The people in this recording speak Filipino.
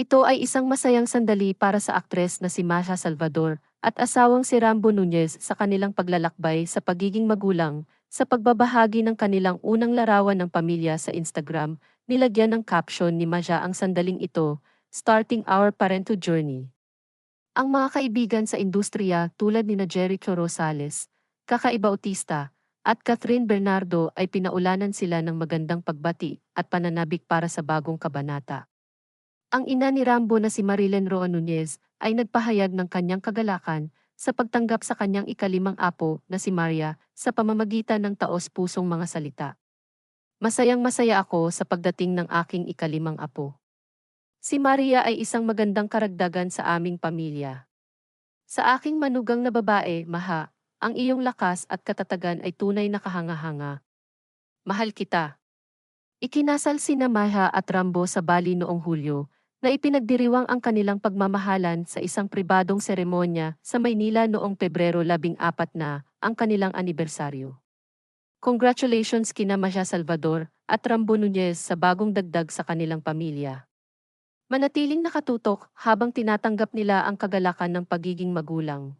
Ito ay isang masayang sandali para sa aktres na si Masha Salvador at asawang si Rambo Nunez sa kanilang paglalakbay sa pagiging magulang sa pagbabahagi ng kanilang unang larawan ng pamilya sa Instagram, nilagyan ng caption ni Masha ang sandaling ito, starting our parenthood journey. Ang mga kaibigan sa industriya tulad ni na Jericho Rosales, Kaka Bautista, at Catherine Bernardo ay pinaulanan sila ng magandang pagbati at pananabik para sa bagong kabanata. Ang ina ni Rambo na si Marilyn Roa Nunez ay nagpahayag ng kanyang kagalakan sa pagtanggap sa kanyang ikalimang apo na si Maria sa pamamagitan ng taos-pusong mga salita. Masayang masaya ako sa pagdating ng aking ikalimang apo. Si Maria ay isang magandang karagdagan sa aming pamilya. Sa aking manugang na babae, Maha, ang iyong lakas at katatagan ay tunay na kahanga-hanga. Mahal kita. Ikinasal sina Maha at Rambo sa Bali noong Hulyo, na ipinagdiriwang ang kanilang pagmamahalan sa isang pribadong seremonya sa Maynila noong Pebrero 14 na ang kanilang anibersaryo. Congratulations kina Masha Salvador at Rambo Nunez sa bagong dagdag sa kanilang pamilya. Manatiling nakatutok habang tinatanggap nila ang kagalakan ng pagiging magulang.